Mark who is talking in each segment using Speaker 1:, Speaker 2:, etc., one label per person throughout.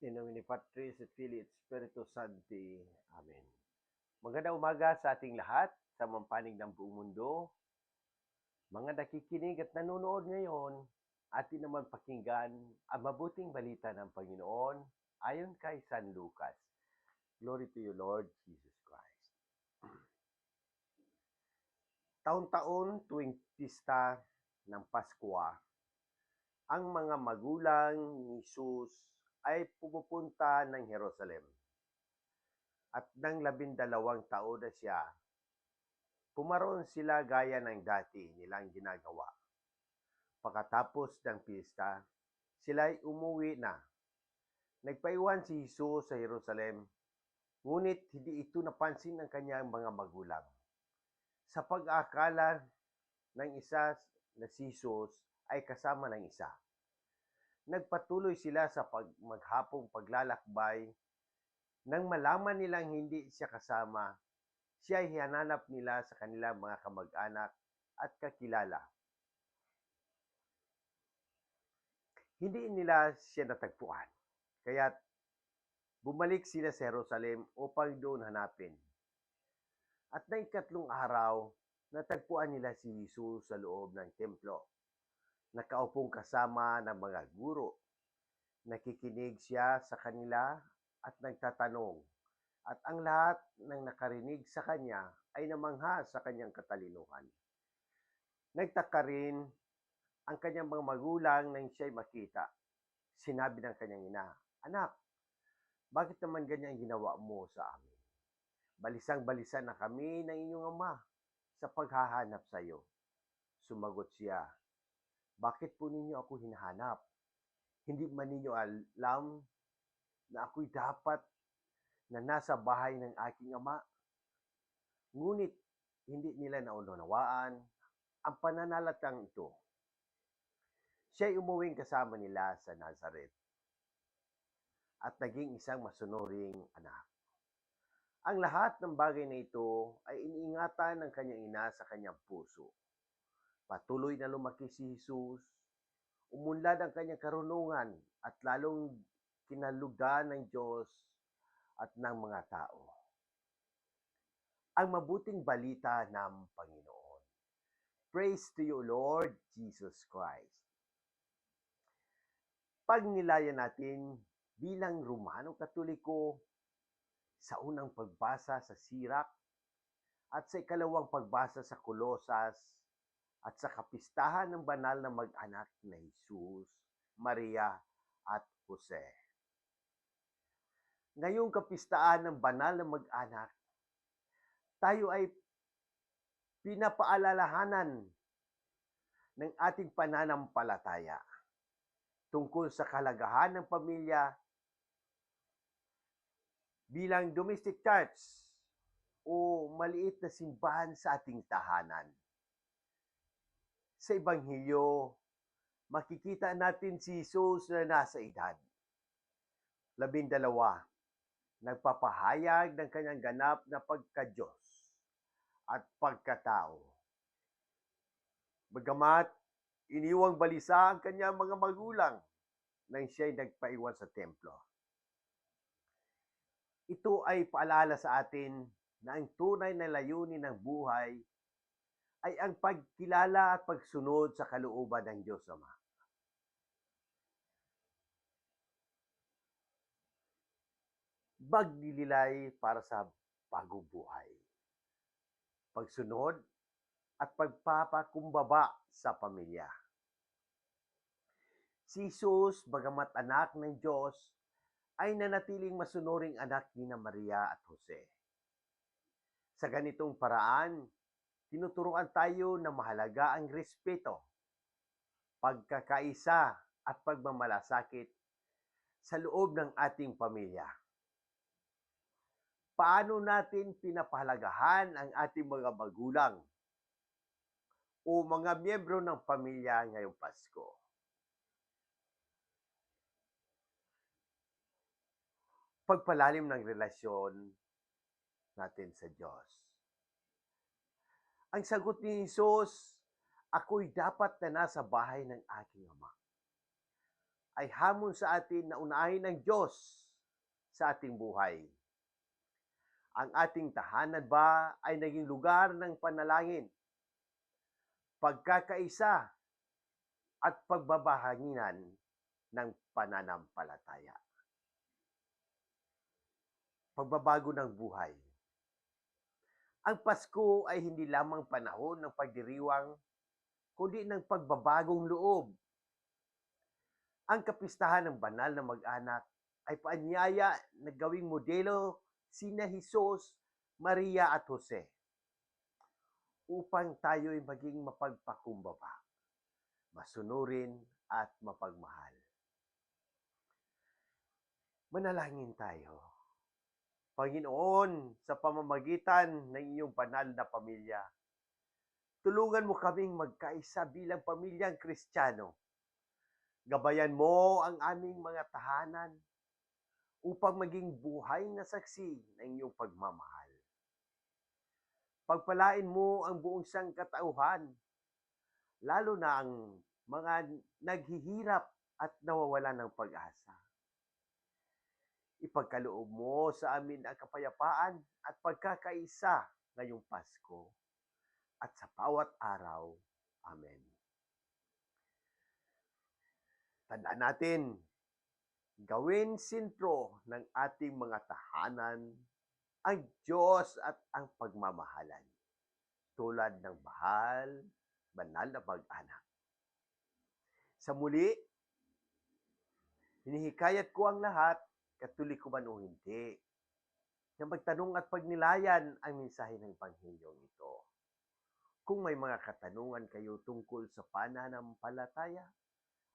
Speaker 1: In nomine Patris et Filii et Spiritus Sancti. Amen. Magandang umaga sa ating lahat sa mampanig ng buong mundo. Mga nakikinig at nanonood ngayon, atin naman pakinggan ang mabuting balita ng Panginoon ayon kay San Lucas. Glory to you, Lord Jesus Christ. Taon-taon tuwing pista ng Pasko, ang mga magulang ni Jesus ay pumupunta ng Jerusalem. At nang labindalawang taon na siya, pumaroon sila gaya ng dati nilang ginagawa. Pagkatapos ng pista, sila ay umuwi na. Nagpaiwan si Jesus sa Jerusalem, ngunit hindi ito napansin ng kanyang mga magulang. Sa pag-aakala ng isa na si Jesus ay kasama ng isa nagpatuloy sila sa pag maghapong paglalakbay. Nang malaman nilang hindi siya kasama, siya ay hinanap nila sa kanilang mga kamag-anak at kakilala. Hindi nila siya natagpuan, kaya bumalik sila sa Jerusalem upang doon hanapin. At na ikatlong araw, natagpuan nila si Jesus sa loob ng templo nakaupong kasama ng mga guro. Nakikinig siya sa kanila at nagtatanong. At ang lahat ng nakarinig sa kanya ay namangha sa kanyang katalinuhan. Nagtaka rin ang kanyang mga magulang nang siya'y makita. Sinabi ng kanyang ina, Anak, bakit naman ganyan ginawa mo sa amin? Balisang-balisan na kami ng inyong ama sa paghahanap sa iyo. Sumagot siya, bakit po ninyo ako hinahanap? Hindi man ninyo alam na ako'y dapat na nasa bahay ng aking ama? Ngunit hindi nila naunawaan ang pananalatang ito. Siya'y umuwing kasama nila sa Nazareth at naging isang masunuring anak. Ang lahat ng bagay na ito ay iniingatan ng kanyang ina sa kanyang puso Patuloy na lumaki si Jesus. Umunlad ang kanyang karunungan at lalong kinalugan ng Diyos at ng mga tao. Ang mabuting balita ng Panginoon. Praise to you, Lord Jesus Christ. Pag nilayan natin bilang Romano Katoliko sa unang pagbasa sa Sirak at sa ikalawang pagbasa sa Kolosas at sa kapistahan ng banal na mag-anak na Jesus, Maria at Jose. Ngayong kapistaan ng banal na mag-anak, tayo ay pinapaalalahanan ng ating pananampalataya tungkol sa kalagahan ng pamilya bilang domestic church o maliit na simbahan sa ating tahanan sa Ebanghelyo, makikita natin si Jesus na nasa edad. Labindalawa, nagpapahayag ng kanyang ganap na pagka-Diyos at pagkatao. Bagamat iniwang balisa ang kanyang mga magulang nang siya'y nagpaiwan sa templo. Ito ay paalala sa atin na ang tunay na layunin ng buhay ay ang pagkilala at pagsunod sa kalooban ng Diyos Ama. Bagnililay para sa bagong buhay. Pagsunod at pagpapakumbaba sa pamilya. Si Jesus, bagamat anak ng Diyos, ay nanatiling masunuring anak ni na Maria at Jose. Sa ganitong paraan, tinuturuan tayo na mahalaga ang respeto, pagkakaisa at pagmamalasakit sa loob ng ating pamilya. Paano natin pinapahalagahan ang ating mga magulang o mga miyembro ng pamilya ngayong Pasko? Pagpalalim ng relasyon natin sa Diyos ang sagot ni Jesus, ako'y dapat na nasa bahay ng aking ama. ay hamon sa atin na unahin ng Diyos sa ating buhay. Ang ating tahanan ba ay naging lugar ng panalangin, pagkakaisa at pagbabahanginan ng pananampalataya. Pagbabago ng buhay. Ang Pasko ay hindi lamang panahon ng pagdiriwang, kundi ng pagbabagong loob. Ang kapistahan ng banal na mag-anak ay paanyaya na gawing modelo sina Jesus, Maria at Jose upang tayo'y maging mapagpakumbaba, masunurin at mapagmahal. Manalangin tayo. Panginoon, sa pamamagitan ng iyong banal na pamilya, tulungan mo kaming magkaisa bilang pamilyang Kristiyano. Gabayan mo ang aming mga tahanan upang maging buhay na saksi ng iyong pagmamahal. Pagpalain mo ang buong sangkatauhan, lalo na ang mga naghihirap at nawawala ng pag-asa. Ipagkaloob mo sa amin ang kapayapaan at pagkakaisa ngayong Pasko at sa bawat araw. Amen. Tandaan natin, gawin sentro ng ating mga tahanan ang Diyos at ang pagmamahalan tulad ng bahal, banal na mag-anak. Sa muli, hinihikayat ko ang lahat, katulik ko man o hindi, na magtanong at pagnilayan ang mensahe ng Panghilyong ito. Kung may mga katanungan kayo tungkol sa pananampalataya,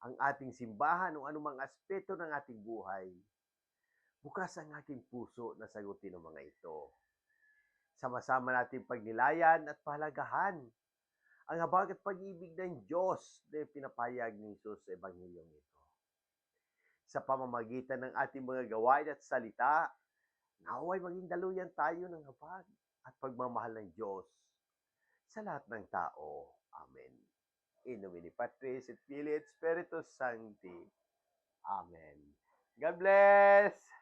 Speaker 1: ang ating simbahan o anumang aspeto ng ating buhay, bukas ang aking puso na sagutin ang mga ito. Sama-sama natin pagnilayan at palagahan ang habag at pag-ibig ng Diyos na pinapayag ni Jesus sa Ebanghilyong ito. Sa pamamagitan ng ating mga gawain at salita, naway maging daluyan tayo ng habag at pagmamahal ng Diyos sa lahat ng tao. Amen. In nomine Patris et Filii et Spiritus Sancti. Amen. God bless!